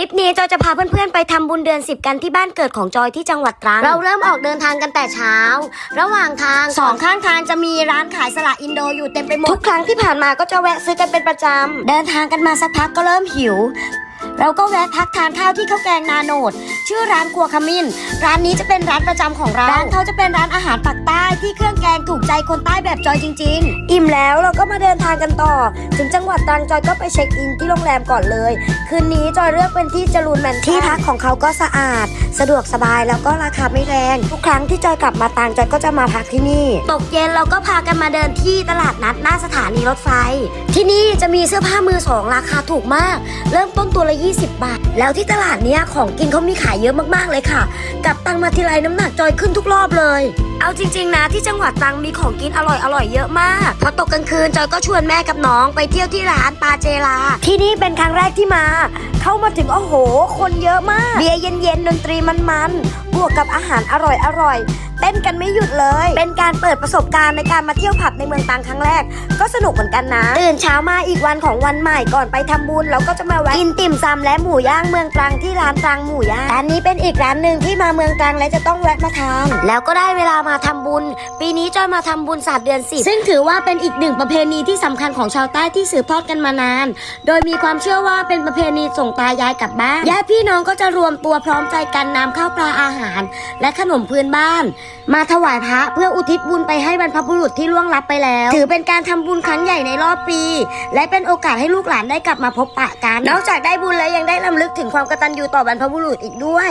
ทริปนี้จอยจะพาเพื่อนๆ ไปทำบุญเดือน 10 กันที่บ้านเกิดของจอยที่จังหวัดตรัง เราเริ่มออกเดินทางกันแต่เช้า ระหว่างทางสองข้างทางจะมีร้านขายสละอินโดอยู่เต็มไปหมด ทุกครั้งที่ผ่านมาก็จะแวะซื้อกันเป็นประจำ เดินทางกันมาสักพักก็เริ่มหิว เราก็แวะพักทานข้าวที่ข้าวแกงนาโนด ชื่อร้านครัวขมิ้น ร้านนี้จะเป็นร้านประจำของเราร้านเขาจะเป็นร้านอาหารปักใต้ที่เครื่องแกงถูกใจคนใต้แบบจอยจริง ๆ อิ่มแล้วเราก็มาเดินทางกันต่อ ถึงจังหวัดตรังจอยก็ไปเช็คอินที่โรงแรมก่อนเลย คืนนี้จอยเลือกเป็นที่จรูนแมนชั่นที่พักของเขาก็สะอาด สะดวกสบายแล้วก็ราคาไม่แรงทุกครั้งที่จอยกลับมาตรังจอยก็จะมาพักที่นี่ ตกเย็นเราก็พากันมาเดินที่ตลาดนัดหน้าสถานีรถไฟ ที่นี่จะมีเสื้อผ้ามือสองราคาถูกมาก เริ่มต้นตัวละ 20 บาท แล้วที่ตลาดเนี้ยของกินเขามีขายเยอะมากๆเลยค่ะ กลับตังมาทีไรน้ำหนักจอยขึ้นทุกรอบเลย เอาจริง ๆ นะที่จังหวัดตรังมีของกินอร่อยๆเยอะมากพอตกกลางคืนจอยก็ชวนแม่กับน้องไปเที่ยวที่ร้านปาเจลา ที่นี่เป็นครั้งแรกที่มา เข้ามาถึงโอ้โห คนเยอะมาก เบียร์เย็นๆ ดนตรีมันๆ บวกกับอาหารอร่อยๆ เต้นกันไม่หยุดเลย เป็นการเปิดประสบการณ์ในการมาเที่ยวผับในเมืองตรังครั้งแรก ก็สนุกเหมือนกันนะ ตื่นเช้ามาอีกวันของวันใหม่ก่อนไปทำบุญเราก็จะมาแวะกินติ่มซำและหมูย่างเมืองตรังที่ร้านตรังหมูย่างร้านนี้เป็นอีกร้านหนึ่งที่มาเมืองตรังและจะต้องแวะมาทานแล้วก็ได้เวลามาทำบุญ ปีนี้จอยมาทำบุญศาสตร์เดือนสิบซึ่งถือว่าเป็นอีกหนึ่งประเพณีที่สำคัญของชาวใต้ที่สืบทอดกันมานาน โดยมีความเชื่อว่าเป็นประเพณีส่งตายายกลับบ้านญาติพี่น้องก็จะรวมตัวพร้อมใจกันนำข้าวปลาอาหาร และขนมพื้นบ้าน มาถวายพระเพื่ออุทิศบุญไปให้บรรพบุรุษที่ล่วงลับไปแล้ว ถือเป็นการทำบุญครั้งใหญ่ในรอบปี และเป็นโอกาสให้ลูกหลานได้กลับมาพบปะกันนอกจากได้บุญแล้วยังได้ลำลึกถึงความกตัญญูต่อบรรพบุรุษอีกด้วย